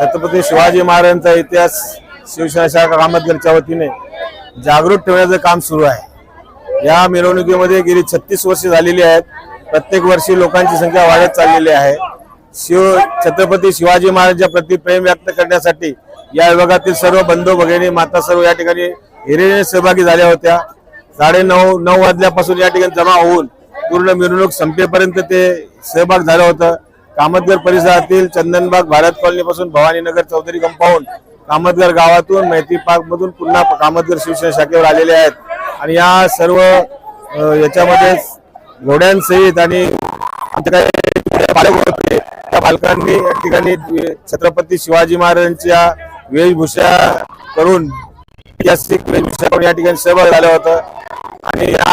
छत्रपती शिवाजी महाराजांचा इतिहास शिवसेना शाखा कामतगरच्या वतीने जागृत ठेवण्याचं काम सुरू आहे. या मिरवणुकीमध्ये गेली छत्तीस वर्ष झालेली आहेत. प्रत्येक वर्षी लोकांची संख्या वाढत चाललेली आहे. शिव छत्रपती शिवाजी महाराजांच्या प्रति प्रेम व्यक्त करण्यासाठी या विभागातील सर्व बंधू भगिनी माता सर्व या ठिकाणी हिरेने सहभागी झाल्या होत्या. साडे नऊ नऊ वाजल्यापासून या ठिकाणी जमा होऊन पूर्ण मिरवणूक संपेपर्यंत ते सहभाग झालं होतं. कामतगर परिसरातील चंदनबाग भारत कॉलनी पासून भवानीनगर चौधरी कंपाऊंड कामतगर गावातून मैत्री पार्क मधून पुन्हा कामतगर शिवसेना शाखेवर आलेले आहेत. आणि या सर्व याच्यामध्ये घोड्यांसहित आणि त्या पालकांनी या ठिकाणी छत्रपती शिवाजी महाराजांच्या वेशभूषा करून ऐतिहासिक वेशभूषा करून या ठिकाणी सहभाग झालं होतं. आणि या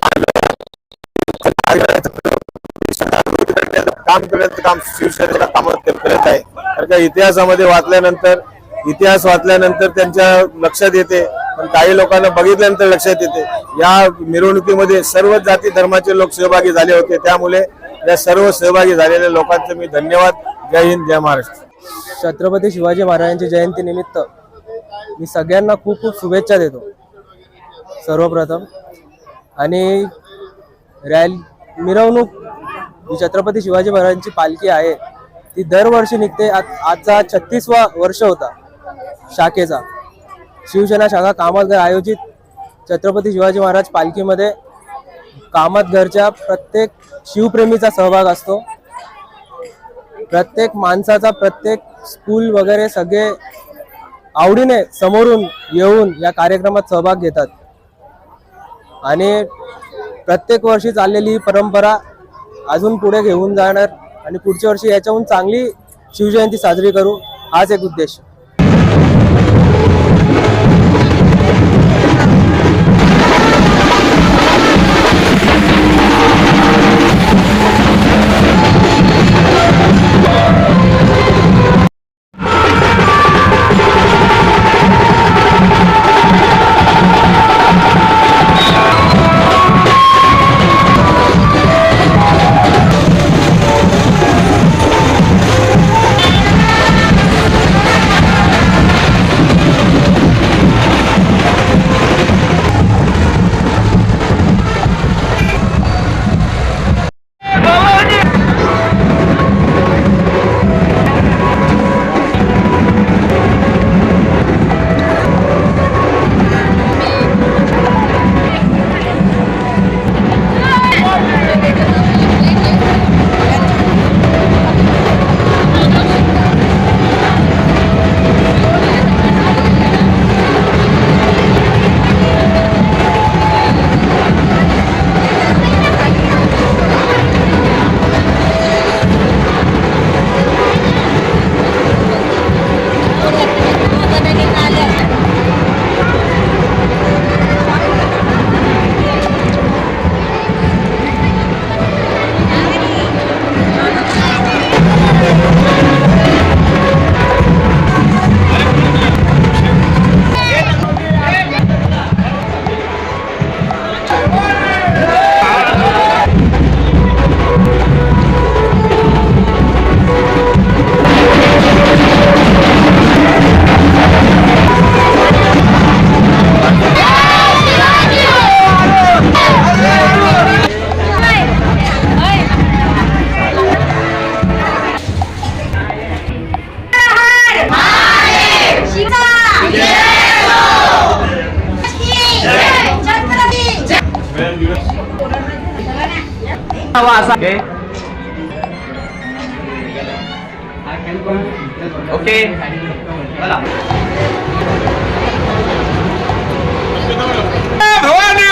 काम करण्याचं काम शिवसेनेच्या कामात करत आहे. कारण का इतिहासामध्ये वाचल्यानंतर इतिहास वाचल्यानंतर त्यांच्या लक्षात येते. पण काही लोकांना बघितल्यानंतर लक्षात येते. या मिरवणुकीमध्ये सर्व जाती धर्माचे लोक सहभागी झाले होते. त्यामुळे या सर्व सहभागी झालेल्या लोकांचे मी धन्यवाद. जय हिंद जय महाराष्ट्र. छत्रपती शिवाजी महाराजांच्या जयंती निमित्त मी सगळ्यांना खूप खूप शुभेच्छा देतो. सर्वप्रथम. आणि रॅल मिरवणूक जी छत्रपती शिवाजी महाराजांची पालखी आहे. ती दरवर्षी निघते. आज आजचा छत्तीसवा वर्ष होता शाखेचा. शिवसेना शाखा कामतघर आयोजित. छत्रपती शिवाजी महाराज पालखीमध्ये कामतघरच्या प्रत्येक शिवप्रेमीचा सहभाग असतो. प्रत्येक माणसाचा प्रत्येक स्कूल वगैरे सगळे आवडीने समोरून येऊन या कार्यक्रमात सहभाग घेतात. आणि प्रत्येक वर्षी चाललेली ही परंपरा अजून पुढे घेऊन जाणार आणि पुढच्या वर्षी याच्याहून चांगली शिवजयंती साजरी करू हाच एक उद्देश. तवा असा ओके भवानी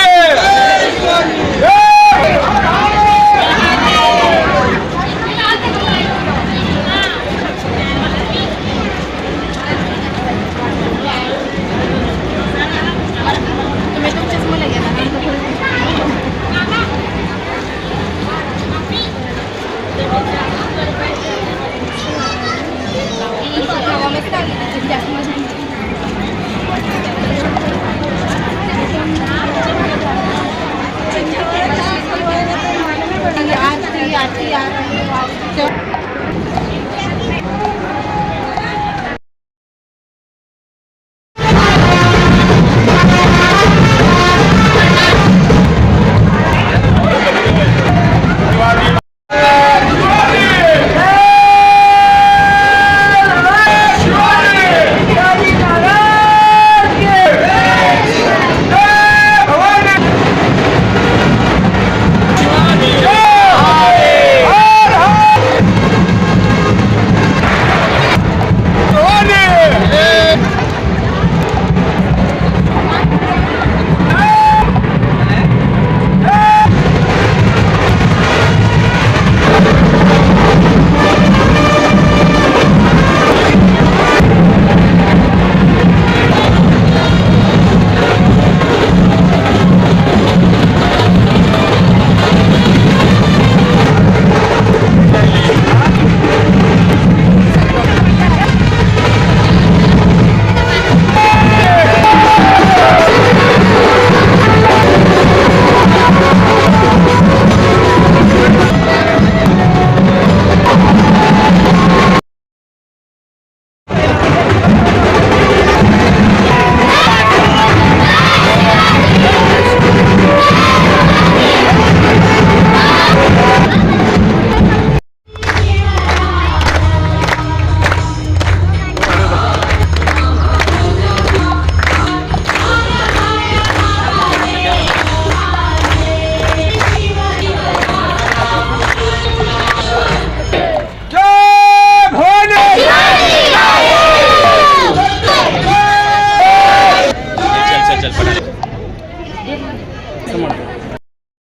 对呀，对 nanti.